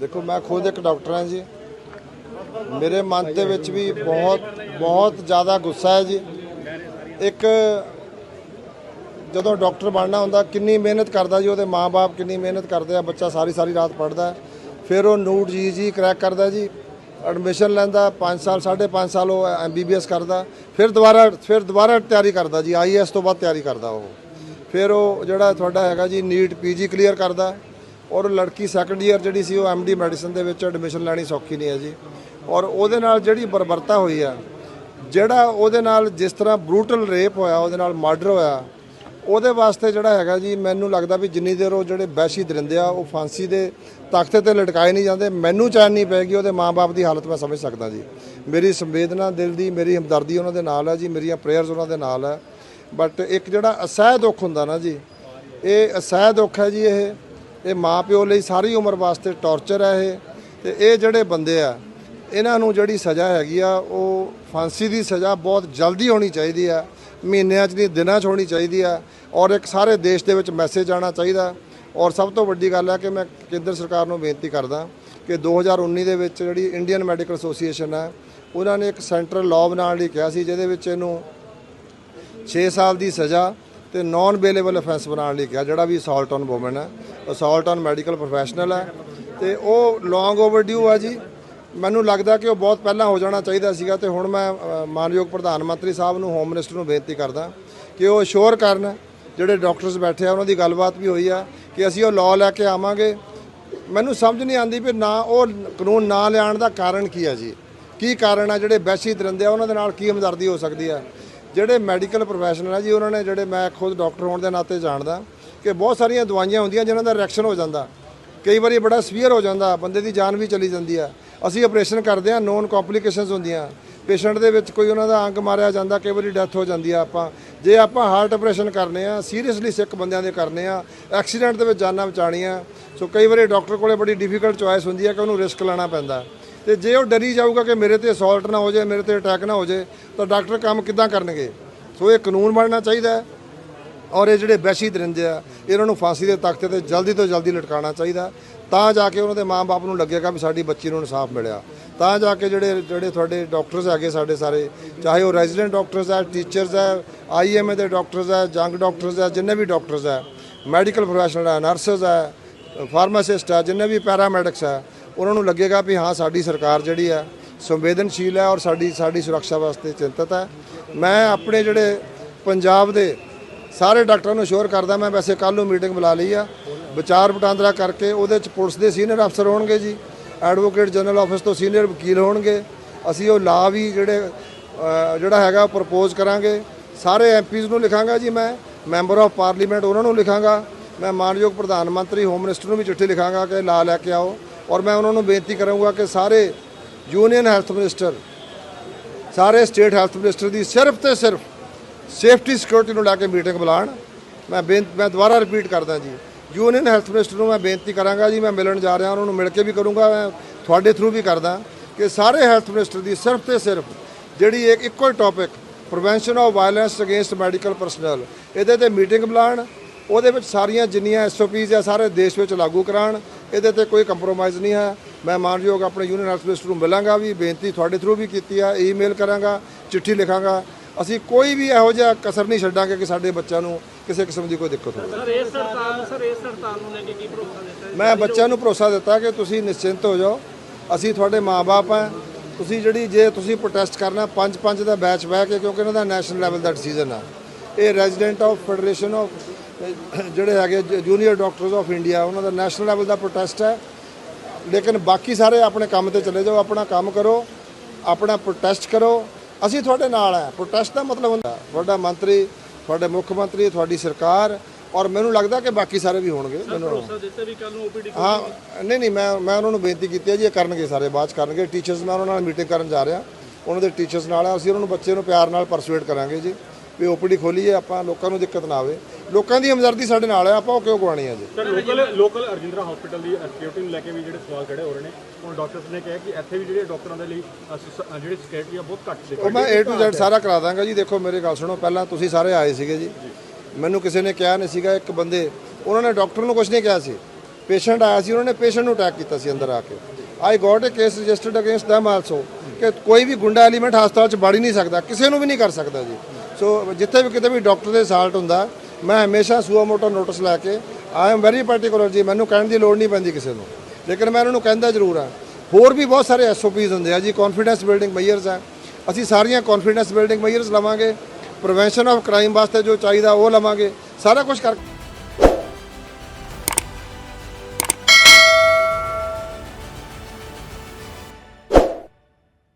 ਦੇਖੋ, ਮੈਂ ਖੁਦ ਇੱਕ ਡਾਕਟਰ ਹਾਂ ਜੀ। ਮੇਰੇ ਮਨ ਦੇ ਵਿੱਚ ਵੀ ਬਹੁਤ ਬਹੁਤ ਜ਼ਿਆਦਾ ਗੁੱਸਾ ਹੈ ਜੀ। ਇੱਕ ਜਦੋਂ ਡਾਕਟਰ ਬਣਨਾ ਹੁੰਦਾ, ਕਿੰਨੀ ਮਿਹਨਤ ਕਰਦਾ ਜੀ, ਉਹਦੇ ਮਾਪੇ ਕਿੰਨੀ ਮਿਹਨਤ ਕਰਦੇ ਆ, ਬੱਚਾ ਸਾਰੀ ਸਾਰੀ ਰਾਤ ਪੜਦਾ ਫਿਰ ਉਹ ਨੂਟ ਜੀ ਜੀ ਕਰੈਕ ਕਰਦਾ ਜੀ। ਐਡਮਿਸ਼ਨ ਲੈਂਦਾ 5 ਸਾਲ 5.5 ਸਾਲ ਉਹ ਐਮਬੀਬੀਐਸ ਕਰਦਾ। ਫਿਰ ਦੁਬਾਰਾ ਫਿਰ ਦੁਬਾਰਾ ਤਿਆਰੀ ਕਰਦਾ ਜੀ ਆਈਐਸ ਤੋਂ ਬਾਅਦ ਤਿਆਰੀ ਕਰਦਾ ਉਹ। ਫਿਰ ਉਹ ਜਿਹੜਾ ਤੁਹਾਡਾ ਹੈਗਾ ਜੀ ਨੀਟ ਪੀਜੀ ਕਲੀਅਰ ਕਰਦਾ ਔਰ ਲੜਕੀ ਸੈਕੰਡ ਈਅਰ ਜਿਹੜੀ ਸੀ ਉਹ ਐਮਡੀ ਮੈਡੀਸਨ ਦੇ ਵਿੱਚ ਐਡਮਿਸ਼ਨ ਲੈਣੀ ਸੌਖੀ ਨਹੀਂ ਹੈ ਜੀ। ਔਰ ਉਹਦੇ ਨਾਲ ਜਿਹੜੀ ਬਰਬਰਤਾ ਹੋਈ ਆ, ਜਿਹੜਾ ਉਹਦੇ ਨਾਲ ਜਿਸ ਤਰ੍ਹਾਂ ਬਰੂਟਲ ਰੇਪ ਹੋਇਆ, ਉਹਦੇ ਨਾਲ ਮਰਡਰ ਹੋਇਆ, ਉਹਦੇ ਵਾਸਤੇ ਜਿਹੜਾ ਹੈਗਾ ਜੀ, ਮੈਨੂੰ ਲੱਗਦਾ ਵੀ ਜਿੰਨੀ ਦੇਰ ਉਹ ਜਿਹੜੇ ਵੈਸ਼ੀ ਦਰਿੰਦੇ ਆ, ਉਹ ਫਾਂਸੀ ਦੇ ਤਖਤੇ ਤੇ ਲਟਕਾਏ ਨਹੀਂ ਜਾਂਦੇ, ਮੈਨੂੰ ਚੈਨ ਨਹੀਂ ਪੈਗੀ ਉਹਦੇ ਮਾਪੇ ਦੀ ਹਾਲਤ ਮੈਂ ਸਮਝ ਸਕਦਾ ਜੀ। ਮੇਰੀ ਸੰਵੇਦਨਾ ਦਿਲ ਦੀ, ਮੇਰੀ ਹਮਦਰਦੀ ਉਹਨਾਂ ਦੇ ਨਾਲ ਹੈ ਜੀ, ਮੇਰੀਆਂ ਪ੍ਰੇਅਰਸ ਉਹਨਾਂ ਦੇ ਨਾਲ ਹੈ ਬਟ ਇੱਕ ਜਿਹੜਾ ਅਸਹਿ ਦੁੱਖ ਹੁੰਦਾ ਨਾ ਜੀ, ਇਹ ਅਸਹਿ ਦੁੱਖ ਹੈ ਜੀ ਇਹ ਇਹ ਮਾਂ ਪਿਓ ਲਈ ਸਾਰੀ ਉਮਰ ਵਾਸਤੇ ਟੌਰਚਰ ਹੈ ਇਹ, ਤੇ ਇਹ ਜਿਹੜੇ ਬੰਦੇ ਆ, ਇਹਨਾਂ ਨੂੰ ਜਿਹੜੀ ਸਜ਼ਾ ਹੈਗੀ ਆ, ਉਹ ਫਾਂਸੀ ਦੀ ਸਜ਼ਾ ਬਹੁਤ ਜਲਦੀ ਹੋਣੀ ਚਾਹੀਦੀ ਆ, ਮਹੀਨਿਆਂ 'ਚ ਨਹੀਂ, ਦਿਨਾਂ 'ਚ ਹੋਣੀ ਚਾਹੀਦੀ ਆ, ਔਰ ਇੱਕ ਸਾਰੇ ਦੇਸ਼ ਦੇ ਵਿੱਚ ਮੈਸੇਜ ਆਣਾ ਚਾਹੀਦਾ। ਔਰ ਸਭ ਤੋਂ ਵੱਡੀ ਗੱਲ ਹੈ ਕਿ ਮੈਂ ਕੇਂਦਰ ਸਰਕਾਰ ਨੂੰ ਬੇਨਤੀ ਕਰਦਾ ਕਿ 2019 ਦੇ ਵਿੱਚ ਜਿਹੜੀ ਇੰਡੀਅਨ ਮੈਡੀਕਲ ਐਸੋਸੀਏਸ਼ਨ ਹੈ, ਉਹਨਾਂ ਨੇ ਇੱਕ ਸੈਂਟਰਲ ਲਾਅ ਬਣਾਉਣ ਲਈ ਕਿਹਾ ਸੀ, ਜਿਹਦੇ ਵਿੱਚ ਇਹਨੂੰ 6 ਸਾਲ ਦੀ ਸਜ਼ਾ ਤੇ ਨਾਨ ਬੇਲੇਬਲ ਅਫੈਂਸ ਬਣਾਉਣ ਲਈ ਕਿਹਾ, ਜਿਹੜਾ ਵੀ ਅਸਾਲਟ ਔਨ ਔਮਨ ਹੈ। ਅਸਾਲਟ ਔਨ ਮੈਡੀਕਲ ਪ੍ਰੋਫੈਸ਼ਨਲ ਹੈ। ਤੇ ਉਹ ਲੌਂਗ ਓਵਰਡਿਊ ਆ ਜੀ। ਮੈਨੂੰ ਲੱਗਦਾ ਕਿ ਉਹ ਬਹੁਤ ਪਹਿਲਾਂ ਹੋ ਜਾਣਾ ਚਾਹੀਦਾ ਸੀਗਾ ਤੇ ਹੁਣ ਮੈਂ ਮਾਨਯੋਗ ਪ੍ਰਧਾਨ ਮੰਤਰੀ ਸਾਹਿਬ ਨੂੰ ਹੋਮ ਮਿਨਿਸਟਰ ਨੂੰ ਬੇਨਤੀ ਕਰਦਾ ਕਿ ਉਹ ਅਸ਼ੋਰ ਕਰਨ, ਜਿਹੜੇ ਡਾਕਟਰਸ ਬੈਠੇ ਆ, ਉਹਨਾਂ ਦੀ ਗੱਲਬਾਤ ਵੀ ਹੋਈ ਆ ਕਿ ਅਸੀਂ ਉਹ ਲਾਅ ਲੈ ਕੇ ਆਵਾਂਗੇ। ਮੈਨੂੰ ਸਮਝ ਨਹੀਂ ਆਉਂਦੀ ਵੀ ਨਾ ਉਹ ਕਾਨੂੰਨ ਨਾ ਲਿਆਉਣ ਦਾ ਕਾਰਨ ਕੀ ਹੈ ਜੀ। ਕੀ ਕਾਰਨ ਆ ਜਿਹੜੇ ਵੈਸ਼ੀ ਦਰਿੰਦੇ ਆ, ਉਹਨਾਂ ਦੇ ਨਾਲ ਕੀ ਹਮਦਰਦੀ ਹੋ ਸਕਦੀ ਆ ਜਿਹੜੇ ਮੈਡੀਕਲ ਪ੍ਰੋਫੈਸ਼ਨਲ ਆ ਜੀ, ਉਹਨਾਂ ਨੇ ਜਿਹੜੇ ਮੈਂ ਖੁਦ ਡਾਕਟਰ ਹੋਣ ਦੇ ਨਾਤੇ ਜਾਣਦਾ ਕਿ ਬਹੁਤ ਸਾਰੀਆਂ ਦਵਾਈਆਂ ਹੁੰਦੀਆਂ ਜਿਨ੍ਹਾਂ ਦਾ ਰਿਐਕਸ਼ਨ ਹੋ ਜਾਂਦਾ। ਕਈ ਵਾਰੀ ਬੜਾ ਸਵੀਅਰ ਹੋ ਜਾਂਦਾ, ਬੰਦੇ ਦੀ ਜਾਨ ਵੀ ਚਲੀ ਜਾਂਦੀ ਆ। ਅਸੀਂ ਆਪਰੇਸ਼ਨ ਕਰਦੇ ਆ ਨੋਨ ਕੰਪਲਿਕੇਸ਼ਨਸ ਹੁੰਦੀਆਂ। ਪੇਸ਼ੈਂਟ ਦੇ ਵਿੱਚ ਕੋਈ ਉਹਨਾਂ ਦਾ ਅੰਗ ਮਾਰਿਆ ਜਾਂਦਾ, ਕਈ ਵਾਰੀ ਡੈਥ ਹੋ ਜਾਂਦੀ ਆ ਆਪਾਂ। ਜੇ ਆਪਾਂ ਹਾਰਟ ਆਪਰੇਸ਼ਨ ਕਰਨੇ ਆ ਸੀਰੀਅਸਲੀ ਸਿੱਕ ਬੰਦਿਆਂ ਦੇ ਕਰਨੇ ਆ ਐਕਸੀਡੈਂਟ ਦੇ ਵਿੱਚ ਜਾਨਾਂ ਬਚਾਉਣੀਆਂ, ਸੋ ਕਈ ਵਾਰੀ ਡਾਕਟਰ ਕੋਲੇ ਬੜੀ ਡਿਫਿਕਲਟ ਚੁਆਇਸ ਹੁੰਦੀ ਆ ਕਿ ਉਹਨੂੰ ਰਿਸਕ ਲੈਣਾ ਪੈਂਦਾ। ਤੇ ਜੇ ਉਹ ਡਰੀ ਜਾਊਗਾ ਕਿ ਮੇਰੇ ਤੇ ਅਸੌਲਟ ਨਾ ਹੋ ਜਾਏ, ਮੇਰੇ ਤੇ ਅਟੈਕ ਨਾ ਹੋ ਜਾਏ, ਤਾਂ ਡਾਕਟਰ ਕੰਮ ਕਿੱਦਾਂ ਕਰਨਗੇ? ਸੋ ਇਹ ਕਾਨੂੰਨ ਬਣਨਾ ਚਾਹੀਦਾ ਔਰ ਇਹ ਜਿਹੜੇ ਵੈਸ਼ੀ ਦਰਿੰਦੇ ਆ, ਇਹਨਾਂ ਨੂੰ ਫਾਂਸੀ ਦੇ ਤਖਤੇ ਤੇ ਜਲਦੀ ਤੋਂ ਜਲਦੀ ਲਟਕਾਉਣਾ ਚਾਹੀਦਾ। ਤਾਂ ਜਾ ਕੇ ਉਹਨਾਂ ਦੇ ਮਾਪੇ ਨੂੰ ਲੱਗੇਗਾ ਵੀ ਸਾਡੀ ਬੱਚੀ ਨੂੰ ਇਨਸਾਫ ਮਿਲਿਆ। ਤਾਂ ਜਾ ਕੇ ਜਿਹੜੇ ਜਿਹੜੇ ਤੁਹਾਡੇ ਡਾਕਟਰਸ ਹੈਗੇ ਸਾਡੇ ਸਾਰੇ, ਚਾਹੇ ਉਹ ਰੈਜ਼ੀਡੈਂਟ ਡਾਕਟਰਸ ਹੈ ਟੀਚਰਸ ਹੈ ਆਈਐਮਏ ਦੇ ਡਾਕਟਰਸ ਹੈ ਜੰਗ ਡਾਕਟਰਸ ਹੈ, ਜਿੰਨੇ ਵੀ ਡਾਕਟਰਸ ਹੈ ਮੈਡੀਕਲ ਪ੍ਰੋਫੈਸ਼ਨਲ ਹੈ ਨਰਸਸ ਹੈ ਫਾਰਮਾਸਿਸਟ ਹੈ ਜਿੰਨੇ ਵੀ ਪੈਰਾਮੈਡਿਕਸ ਹੈ ਉਹਨਾਂ ਨੂੰ ਲੱਗੇਗਾ ਵੀ ਹਾਂ, ਸਾਡੀ ਸਰਕਾਰ ਜਿਹੜੀ ਹੈ ਸੰਵੇਦਨਸ਼ੀਲ ਹੈ ਔਰ ਸਾਡੀ ਸਾਡੀ ਸੁਰੱਖਿਆ ਵਾਸਤੇ ਚਿੰਤਤ ਹੈ ਮੈਂ ਆਪਣੇ ਜਿਹੜੇ ਪੰਜਾਬ ਦੇ ਸਾਰੇ ਡਾਕਟਰਾਂ ਨੂੰ ਅਸ਼ੋਰ ਕਰਦਾ, ਮੈਂ ਵੈਸੇ ਕੱਲ ਨੂੰ ਮੀਟਿੰਗ ਬੁਲਾ ਲਈ ਆ। ਵਿਚਾਰ ਵਟਾਂਦਰਾ ਕਰਕੇ ਉਹਦੇ ਚ ਪੁਲਿਸ ਦੇ ਸੀਨੀਅਰ ਅਫਸਰ ਹੋਣਗੇ ਜੀ। ਐਡਵੋਕੇਟ ਜਨਰਲ ਆਫਿਸ ਤੋਂ ਸੀਨੀਅਰ ਵਕੀਲ ਹੋਣਗੇ। ਅਸੀਂ ਉਹ ਲਾ ਵੀ ਜਿਹੜੇ ਜਿਹੜਾ ਹੈਗਾ ਪ੍ਰਪੋਜ਼ ਕਰਾਂਗੇ। ਸਾਰੇ ਐਮਪੀਜ਼ ਨੂੰ ਲਿਖਾਂਗਾ ਜੀ ਮੈਂ। ਮੈਂਬਰ ਆਫ ਪਾਰਲੀਮੈਂਟ ਉਹਨਾਂ ਨੂੰ ਲਿਖਾਂਗਾ। ਮੈਂ ਮਾਨਯੋਗ ਪ੍ਰਧਾਨ ਮੰਤਰੀ ਹੋਮ ਮਿਨਿਸਟਰ ਨੂੰ ਵੀ ਚਿੱਠੀ ਲਿਖਾਂਗਾ ਕਿ ਲਾ ਲੈ ਕੇ ਆਓ ਔਰ ਮੈਂ ਉਹਨਾਂ ਨੂੰ ਬੇਨਤੀ ਕਰਾਂਗਾ ਕਿ ਸਾਰੇ ਯੂਨੀਅਨ ਹੈਲਥ ਮਿਨਿਸਟਰ ਸਾਰੇ ਸਟੇਟ ਹੈਲਥ ਮਿਨਿਸਟਰ ਦੀ ਸਿਰਫ ਤੇ ਸਿਰਫ ਸੇਫਟੀ ਸਿਕਿਉਰਿਟੀ ਨੂੰ ਲੈ ਕੇ ਮੀਟਿੰਗ ਬੁਲਾਉਣ ਮੈਂ ਬੇਨਤੀ ਮੈਂ ਦੁਬਾਰਾ ਰਿਪੀਟ ਕਰਦਾ ਜੀ। ਯੂਨੀਅਨ ਹੈਲਥ ਮਿਨਿਸਟਰ ਨੂੰ ਮੈਂ ਬੇਨਤੀ ਕਰਾਂਗਾ ਜੀ, ਮੈਂ ਮਿਲਣ ਜਾ ਰਿਹਾ, ਉਹਨਾਂ ਨੂੰ ਮਿਲ ਕੇ ਵੀ ਕਰੂੰਗਾ, ਮੈਂ ਤੁਹਾਡੇ ਥਰੂ ਵੀ ਕਰਦਾ ਕਿ ਸਾਰੇ ਹੈਲਥ ਮਿਨਿਸਟਰ ਦੀ ਸਿਰਫ ਤੇ ਸਿਰਫ ਜਿਹੜੀ ਇੱਕ, ਇੱਕੋ ਹੀ topic prevention of violence against medical personnel ਇਹਦੇ ਤੇ ਮੀਟਿੰਗ ਬੁਲਾਉਣ ਉਹਦੇ ਵਿੱਚ ਸਾਰੀਆਂ ਜਿੰਨੀਆਂ ਐਸਓਪੀਜ਼ ਆ ਸਾਰੇ ਦੇਸ਼ ਵਿੱਚ ਲਾਗੂ ਕਰਾਉਣ। ਇਹਦੇ ਤੇ ਕੋਈ ਕੰਪਰੋਮਾਈਜ਼ ਨਹੀਂ ਹੈ। ਮੈਂ ਮਾਨਯੋਗ ਆਪਣੇ ਯੂਨੀਅਨ ਮਿਨਿਸਟਰ ਨੂੰ ਮਿਲਾਂਗਾ ਵੀ ਬੇਨਤੀ ਤੁਹਾਡੇ ਥਰੂ ਵੀ ਕੀਤੀ ਆ ਈਮੇਲ ਕਰਾਂਗਾ ਚਿੱਠੀ ਲਿਖਾਂਗਾ। ਅਸੀਂ ਕੋਈ ਵੀ ਇਹੋ ਜਿਹਾ ਕਸਰ ਨਹੀਂ ਛੱਡਾਂਗੇ ਕਿ ਸਾਡੇ ਬੱਚਿਆਂ ਨੂੰ ਕਿਸੇ ਕਿਸਮ ਦੀ ਕੋਈ ਦਿੱਕਤ ਹੋਵੇ। ਸਰ ਇਸ ਸਰਕਾਰ ਸਰ ਇਸ ਸਰਕਾਰ ਨੂੰ ਲੈ ਕੇ ਕੀ ਭਰੋਸਾ ਦਿੱਤਾ ਮੈਂ ਬੱਚਿਆਂ ਨੂੰ ਭਰੋਸਾ ਦਿੱਤਾ ਕਿ ਤੁਸੀਂ ਨਿਸ਼ਚਿੰਤ ਹੋ ਜਾਓ। ਅਸੀਂ ਤੁਹਾਡੇ ਮਾਪੇ ਆ ਤੁਸੀਂ ਜਿਹੜੀ ਜੇ ਤੁਸੀਂ ਪ੍ਰੋਟੈਸਟ ਕਰਨਾ ਪੰਜ ਪੰਜ ਦਾ ਬੈਚ ਬਹਿ ਕੇ ਕਿਉਂਕਿ ਇਹਨਾਂ ਦਾ ਨੈਸ਼ਨਲ ਲੈਵਲ ਦਾ ਡਿਸੀਜਨ ਆ। ਇਹ ਰੈਜ਼ੀਡੈਂਟ ਆਫ ਫੈਡਰੇਸ਼ਨ ਆਫ ਜਿਹੜੇ ਹੈਗੇ ਜੂਨੀਅਰ ਡਾਕਟਰਸ ਆਫ ਇੰਡੀਆ ਉਹਨਾਂ ਦਾ ਨੈਸ਼ਨਲ ਲੈਵਲ ਦਾ ਪ੍ਰੋਟੈਸਟ ਹੈ। ਲੇਕਿਨ ਬਾਕੀ ਸਾਰੇ ਆਪਣੇ ਕੰਮ ਤੇ ਚਲੇ ਜਾਓ ਆਪਣਾ ਕੰਮ ਕਰੋ ਆਪਣਾ ਪ੍ਰੋਟੈਸਟ ਕਰੋ। ਅਸੀਂ ਤੁਹਾਡੇ ਨਾਲ ਆ ਪ੍ਰੋਟੈਸਟ ਦਾ ਮਤਲਬ ਹੁੰਦਾ ਤੁਹਾਡਾ ਮੰਤਰੀ ਤੁਹਾਡੇ ਮੁੱਖ ਮੰਤਰੀ ਤੁਹਾਡੀ ਸਰਕਾਰ ਔਰ ਮੈਨੂੰ ਲੱਗਦਾ ਕਿ ਬਾਕੀ ਸਾਰੇ ਵੀ ਹੋਣਗੇ। ਮੈਨੂੰ ਭਰੋਸਾ ਦਿੱਤਾ ਵੀ ਕੱਲ ਨੂੰ ਓਪੀਡੀ ਹਾਂ ਨਹੀਂ ਨਹੀਂ ਮੈਂ ਮੈਂ ਉਹਨਾਂ ਨੂੰ ਬੇਨਤੀ ਕੀਤੀ ਹੈ ਜੀ ਇਹ ਕਰਨਗੇ ਸਾਰੇ ਬਾਅਦ ਕਰਨਗੇ। ਟੀਚਰਸ ਮੈਂ ਉਹਨਾਂ ਨਾਲ ਮੀਟਿੰਗ ਕਰਨ ਜਾ ਰਿਹਾ। ਉਹਨਾਂ ਦੇ ਟੀਚਰਸ ਨਾਲ ਆ ਅਸੀਂ ਉਹਨਾਂ ਨੂੰ ਬੱਚੇ ਨੂੰ ਪਿਆਰ ਨਾਲ ਪਰਸੂਏਟ ਕਰਾਂਗੇ ਜੀ। ਵੀ ਓਪੀਡੀ ਖੋਲੀਏ ਆਪਾਂ ਲੋਕਾਂ ਨੂੰ ਦਿੱਕਤ ਨਾ ਆਵੇ। ਲੋਕਾਂ ਦੀ ਹਮਦਰਦੀ ਸਾਡੇ ਨਾਲ ਹੈ ਆਪਾਂ ਉਹ ਕਿਉਂ ਗਵਾਣੀ ਹੈ ਜੀ? Sir local local Rajindra hospital ਦੀ ਸਿਕਿਉਰਿਟੀ ਨੂੰ ਲੈ ਕੇ ਵੀ ਜਿਹੜੇ ਸਵਾਲ ਖੜੇ ਹੋ ਰਹੇ ਨੇ। ਹੁਣ ਡਾਕਟਰਸ ਨੇ ਕਿਹਾ ਕਿ ਇੱਥੇ ਵੀ ਜਿਹੜੇ ਡਾਕਟਰਾਂ ਦੇ ਲਈ ਸ- ਜਿਹੜੀ ਸਿਕਿਉਰਿਟੀ ਆ ਬਹੁਤ ਘੱਟ ਉਹ ਮੈਂ A to Z ਸਾਰਾ ਕਰਾ ਦਾਂਗਾ ਜੀ। ਦੇਖੋ ਮੇਰੇ ਗੱਲ ਸੁਣੋ ਪਹਿਲਾਂ ਤੁਸੀਂ ਸਾਰੇ ਆਏ ਸੀਗੇ ਜੀ। ਮੈਨੂੰ ਕਿਸੇ ਨੇ ਕਿਹਾ ਨਹੀਂ ਸੀਗਾ ਇੱਕ ਬੰਦੇ ਉਹਨਾਂ ਨੇ ਡਾਕਟਰ ਨੂੰ ਕੁਝ ਨਹੀਂ ਕਿਹਾ ਸੀ। ਪੇਸ਼ੈਂਟ ਆਇਆ ਸੀ ਉਹਨਾਂ ਨੇ ਪੇਸ਼ੈਂਟ ਨੂੰ ਅਟੈਕ ਕੀਤਾ ਸੀ ਅੰਦਰ ਆ ਕੇ। I got a case registered against them also ਕਿ ਕੋਈ ਵੀ ਗੁੰਡਾ ਐਲੀਮੈਂਟ ਹਸਪਤਾਲ 'ਚ ਵੜ ਹੀ ਨਹੀਂ ਸਕਦਾ ਕਿਸੇ ਨੂੰ ਵੀ ਨਹੀਂ ਕਰ ਸਕਦਾ ਜੀ। ਸੋ ਜਿੱਥੇ ਵੀ ਕਿਤੇ ਵੀ ਡਾਕਟਰ ਦੇ ਸਾਲਟ ਹੁੰਦਾ, ਮੈਂ ਹਮੇਸ਼ਾ ਸੂਆ ਮੋਟਾ ਨੋਟਿਸ ਲੈ ਕੇ ਆਈ ਐਮ ਵੈਰੀ ਪਾਰਟਿਕੂਲਰ ਜੀ, ਮੈਨੂੰ ਕਹਿਣ ਦੀ ਲੋੜ ਨਹੀਂ ਪੈਂਦੀ ਕਿਸੇ ਨੂੰ। ਲੇਕਿਨ ਮੈਂ ਉਹਨਾਂ ਨੂੰ ਕਹਿੰਦਾ ਜ਼ਰੂਰ ਆ ਹੋਰ ਵੀ ਬਹੁਤ ਸਾਰੇ ਐਸਓਪੀਜ਼ ਹੁੰਦੇ ਆ ਜੀ ਕੌਨਫੀਡੈਂਸ ਬਿਲਡਿੰਗ ਮੈਜਰਸ ਆ। ਅਸੀਂ ਸਾਰੀਆਂ ਕੌਨਫੀਡੈਂਸ ਬਿਲਡਿੰਗ ਮੈਜਰਸ ਲਵਾਂਗੇ ਪ੍ਰੀਵੈਂਸ਼ਨ ਆਫ ਕ੍ਰਾਈਮ ਵਾਸਤੇ ਜੋ ਚਾਹੀਦਾ ਉਹ ਲਵਾਂਗੇ, ਸਾਰਾ ਕੁਝ ਕਰ